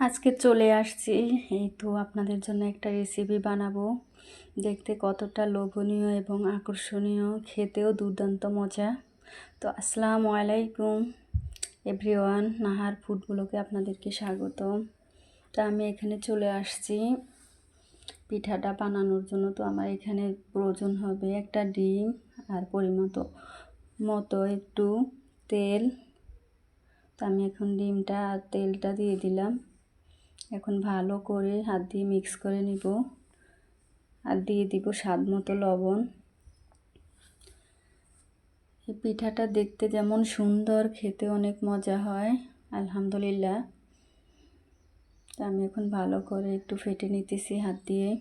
আজকে চলে আসছি। এই তো আপনাদের জন্য একটা রেসিপি বানাবো। দেখতে কতটা লোভনীয় এবং আকর্ষণীয়, খেতেও দুর্দান্ত মজা। তো আসসালামু আলাইকুম এভরিওয়ান নাহার ফুডগুলোকে আপনাদেরকে স্বাগত তো আমি এখানে চলে আসছি। পিঠাটা বানানোর জন্য তো আমার এখানে প্রয়োজন হবে একটা ডিম, আর পরিমতো মতো একটু তেল। তো আমি এখন ডিমটা আর তেলটা দিয়ে দিলাম। এখন ভালো করে হাত দিয়ে মিক্স করে নিব। আর দিয়ে দিব স্বাদ মতো লবণ। এই পিঠাটা দেখতে যেমন সুন্দর, খেতে অনেক মজা হয়, আলহামদুলিল্লাহ। তা আমি এখন ভালো করে একটু ফেটে নিতেছি হাত দিয়ে।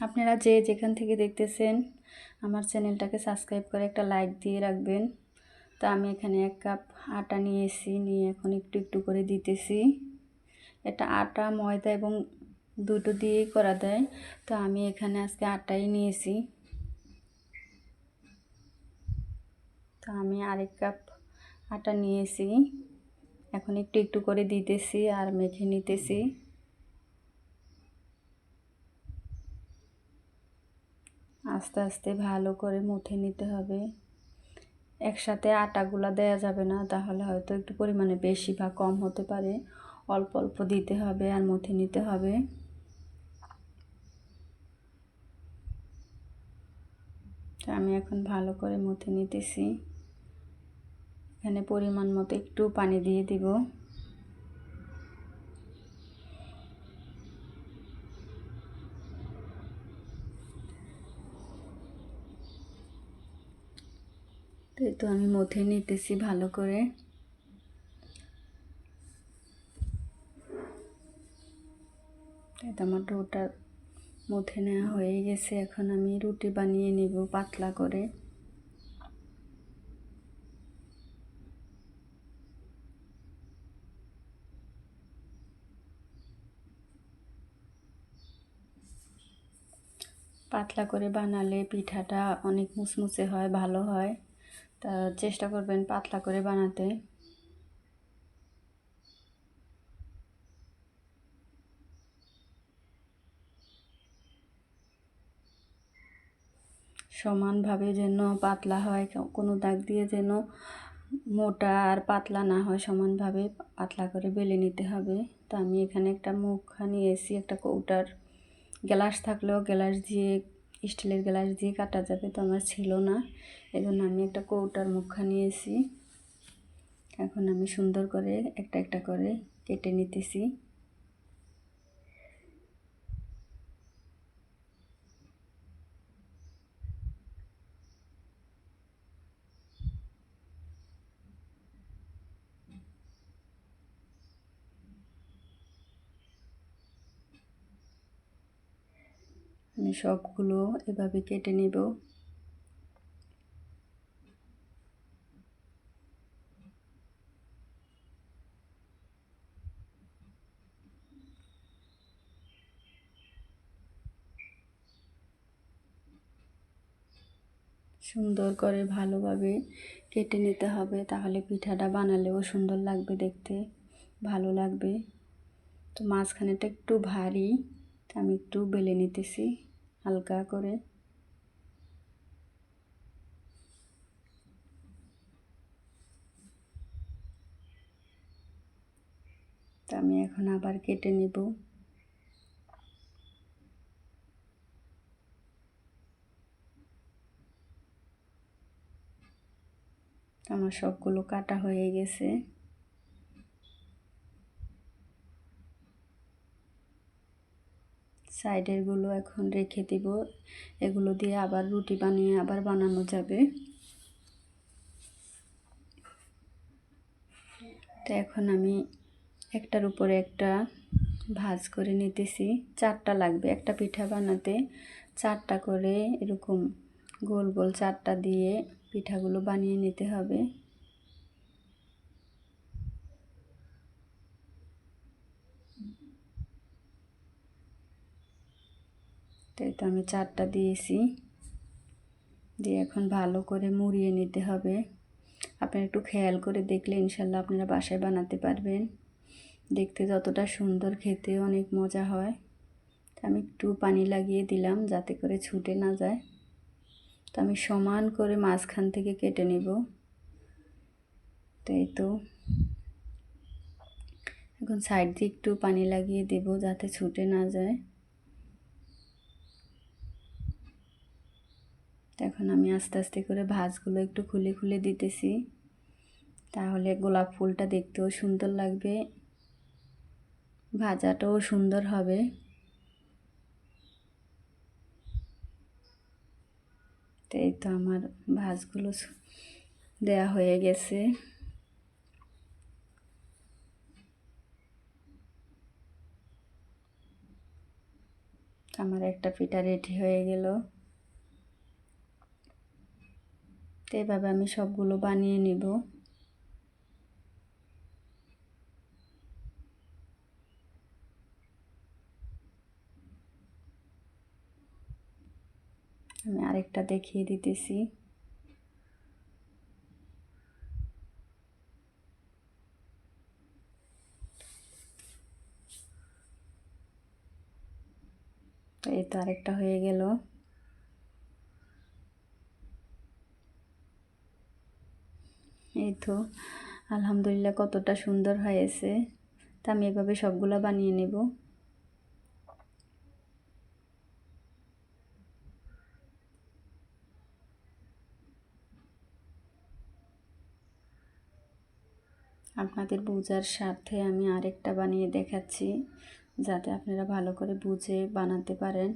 আপনারা যে যেখান থেকে দেখতেছেন, আমার চ্যানেলটাকে সাবস্ক্রাইব করে একটা লাইক দিয়ে রাখবেন। তো আমি এখানে এক কাপ আটা নিয়েছি, নিয়ে এখন একটু একটু করে দিতেছি। এটা আটা, ময়দা এবং দুটো দিয়েই করা দেয় তো আমি এখানে আজকে আটাই নিয়েছি। তো আমি আরেক কাপ আটা নিয়েছি। এখন একটু একটু করে দিতেছি আর মেখে নিতেছি। আস্তে আস্তে ভালো করে মুথে নিতে হবে। একসাথে আটাগুলা দেয়া যাবে না, তাহলে হয়তো একটু পরিমাণে বেশি বা কম হতে পারে। অল্প অল্প দিতে হবে আর মুথে নিতে হবে। আমি এখন ভালো করে মুথে নিতেছি। এখানে পরিমাণ মতো একটু পানি দিয়ে দিব। এই তো আমি মথে নিতেছি ভালো করে। আমার ডোটা মথে নেওয়া হয়ে গেছে, এখন আমি রুটি বানিয়ে নিব পাতলা করে। পাতলা করে বানালে পিঠাটা অনেক মুচমুচে হয়, ভালো হয়। তা চেষ্টা করবেন পাতলা করে বানাতে। সমানভাবে যেন পাতলা হয়, কোনো দাগ দিয়ে যেন মোটা আর পাতলা না হয়, সমানভাবে পাতলা করে বেলে নিতে হবে। তো আমি এখানে একটা মুখা নিয়েছি একটা কৌটার। গ্লাস থাকলেও গ্লাস দিয়ে স্টিলের গ্লাস দিয়ে কাটা যাবে তো আমার ছিল না। এই জন্য আমি একটা কৌটার মুখা নিয়েছি। এখন আমি সুন্দর করে একটা একটা করে কেটে নিতেছি। আমি সবগুলো এভাবে কেটে নেব। সুন্দর করে ভালোভাবে কেটে নিতে হবে, তাহলে পিঠাটা বানালেও সুন্দর লাগবে দেখতে, ভালো লাগবে। তো মাঝখানেটা একটু ভারী আমি একটু বেলে নিতেছি। হালকা করে। তা আমি এখন আবার কেটে নিব। আমার সবগুলো কাটা হয়ে গেছে। সাইডেরগুলো এখন রেখে দিব। এগুলো দিয়ে আবার রুটি বানিয়ে আবার বানানো যাবে। তো এখন আমি একটার উপরে একটা ভাজ করে নিতেছি। চারটা লাগবে একটা পিঠা বানাতে। চারটা করে এরকম গোল গোল চারটা দিয়ে পিঠাগুলো বানিয়ে নিতে হবে। তাই তো আমি চারটা দিয়েছি। দিয়ে এখন ভালো করে মুড়িয়ে নিতে হবে। আপনারা একটু খেয়াল করে দেখলে ইনশাল্লাহ আপনারা বাসায় বানাতে পারবেন। দেখতে যতটা সুন্দর খেতে অনেক মজা হয়। আমি একটু পানি লাগিয়ে দিলাম যাতে করে ছুটে না যায়। তো আমি সমান করে মাঝখান থেকে কেটে নেব। তো এই তো। এখন সাইড দিয়ে একটু পানি লাগিয়ে দেব যাতে ছুটে না যায়। এখন আমি আস্তে আস্তে করে ভাঁজগুলো একটু খুলে খুলে দিতেছি। তাহলে গোলাপ ফুলটা দেখতেও সুন্দর লাগবে। ভাজাটাও সুন্দর হবে। তো এই তো আমার ভাজগুলো দেয়া হয়ে গেছে। আমার একটা পিঠা রেডি হয়ে গেল। তো এভাবে আমি সবগুলো বানিয়ে নিব। আমি আরেকটা দেখিয়ে দিতেছি। এই তো আরেকটা হয়ে গেল। এই তো। আলহামদুলিল্লাহ কতটা সুন্দর হয়েছে। তা আমি এভাবে সবগুলো বানিয়ে নেব। আপনাদের বোঝার স্বার্থে আমি আরেকটা বানিয়ে দেখাচ্ছি, যাতে আপনারা ভালো করে বুঝে বানাতে পারেন।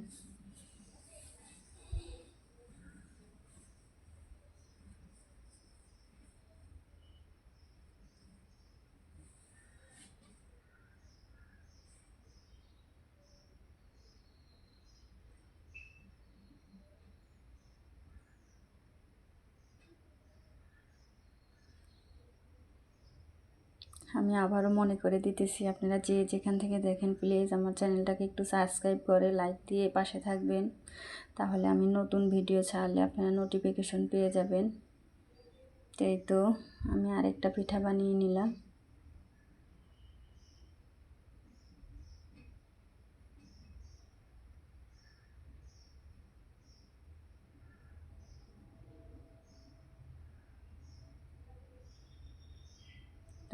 আমি আবারও মনে করে দিতেছি, আপনারা যে যেখান থেকে দেখেন প্লিজ আমার চ্যানেলটাকে একটু সাবস্ক্রাইব করে লাইক দিয়ে পাশে থাকবেন। তাহলে আমি নতুন ভিডিও ছাড়লে আপনারা নোটিফিকেশন পেয়ে যাবেন। তাই তো, আমি আরেকটা পিঠা বানিয়ে নিলাম।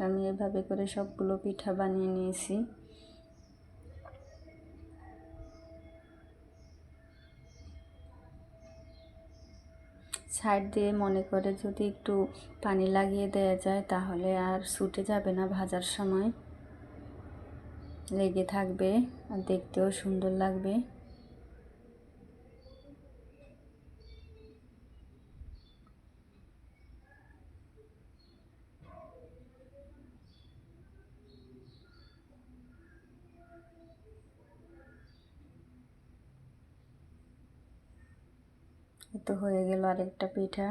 আমি এভাবে করে সবগুলো পিঠা বানিয়ে নিয়েছি। সাইড দিয়ে মনে করে যদি একটু পানি লাগিয়ে দেওয়া যায় তাহলে আর ছুটে যাবে না ভাজার সময়। লেগে থাকবে আর দেখতেও সুন্দর লাগবে। তো হয়ে গেল আরেকটা পিঠা।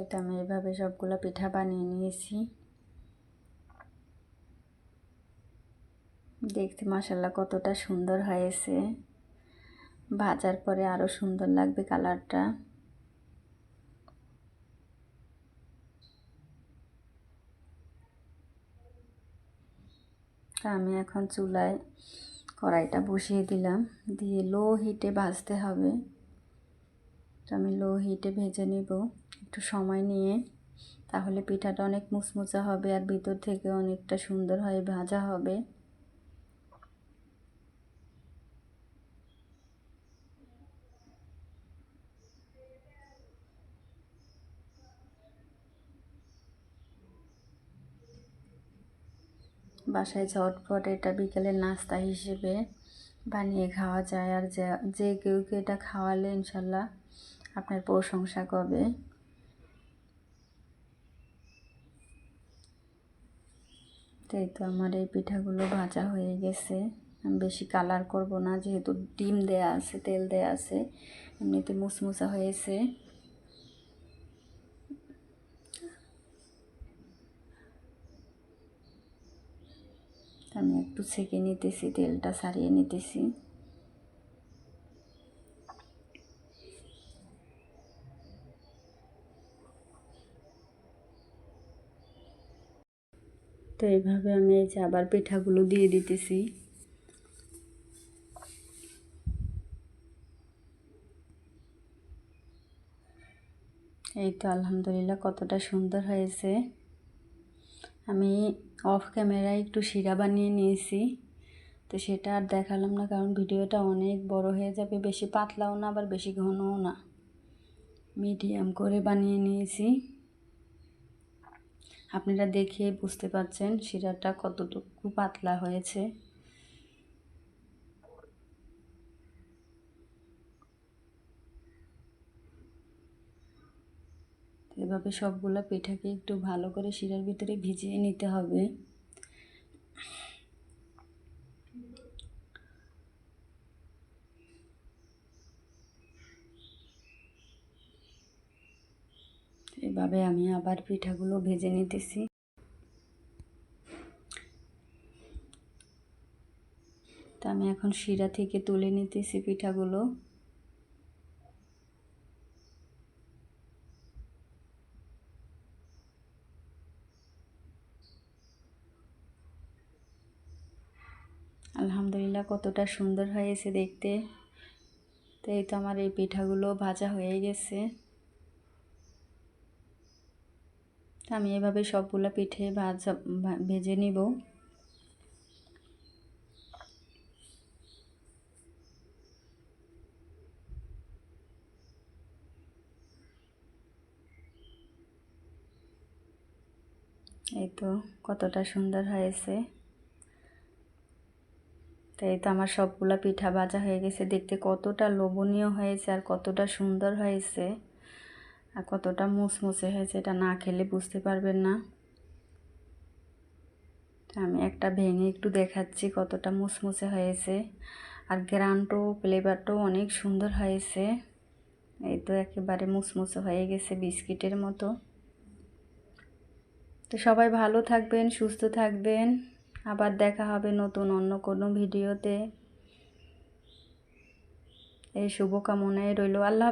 এটা আমি এভাবে সবগুলো পিঠা বানিয়ে নিয়েছি। দেখতে মাসাল্লাহ কতটা সুন্দর হয়েছে। ভাজার পরে আরও সুন্দর লাগবে কালারটা। আমি এখন চুলায় কড়াইটা বসিয়ে দিলাম। দিয়ে লো হিটে ভাজতে হবে। তো আমি লো হিটে ভেজে নিব। একটু সময় নিয়ে। তাহলে পিঠাটা অনেক মুচমুচা হবে আর ভিতর থেকে অনেকটা সুন্দর হয়ে ভাজা হবে। বাসায় ঝটপট এটা বিকেলের নাস্তা হিসেবে বানিয়ে খাওয়া যায়। আর যে কেউ কেউ এটা খাওয়ালে ইনশাল্লাহ আপনার প্রশংসা করবে তাই তো আমার এই পিঠাগুলো ভাজা হয়ে গেছে। আমি বেশি কালার করব না, যেহেতু ডিম দেয়া আছে, তেল দেয়া আছে, এমনিতে মুসমুসা হয়েছে। আমি একটু ছেঁকে নিতেছি, তেলটা সারিয়ে নিতেছি। তো এইভাবে আমি এই যে আবার পিঠাগুলো দিয়ে দিতেছি। এই তো আলহামদুলিল্লাহ কতটা সুন্দর হয়েছে। আমি অফ ক্যামেরায় একটু শিরা বানিয়ে নিয়েছি। তো সেটা আর দেখালাম না কারণ ভিডিওটা অনেক বড় হয়ে যাবে, বেশি পাতলাও না, আবার বেশি ঘনও না। মিডিয়াম করে বানিয়ে নিয়েছি। আপনারা দেখে বুঝতে পারছেন শিরাটা কতটুকু পাতলা হয়েছে। এভাবে সবগুলো পিঠাকে একটু ভালো করে শিরার ভিতরে ভিজিয়ে নিতে হবে। এভাবে আমি আবার পিঠাগুলো ভেজে নিতেছি। তা আমি এখন শিরা থেকে তুলে নিতেছি পিঠাগুলো। আলহামদুলিল্লাহ কতটা সুন্দর হয়েছে দেখতে। তো এই তো আমার এই পিঠাগুলো ভাজা হয়ে গেছে। আমি এভাবে সবগুলো পিঠে ভাজা ভেজে নিব। এই তো কতটা সুন্দর হয়েছে। তো এই তো আমার সবগুলা পিঠা ভাজা হয়ে গেছে। দেখতে কতটা লোভনীয় হয়েছে আর কতটা সুন্দর হয়েছে। আর কতটা মুসমুসে হয়েছে এটা না খেলে বুঝতে পারবেন না। আমি একটা ভেঙে একটু দেখাচ্ছি কতটা মুসমুসে হয়েছে। আর গ্রানটো ফ্লেভারটাও অনেক সুন্দর হয়েছে। এই তো একেবারে মুসমুসে হয়ে গেছে বিস্কিটের মতো। তো সবাই ভালো থাকবেন, সুস্থ থাকবেন। আবার দেখা হবে নতুন অন্য কোনো ভিডিওতে। এই শুভকামনায় রইল। আল্লাহ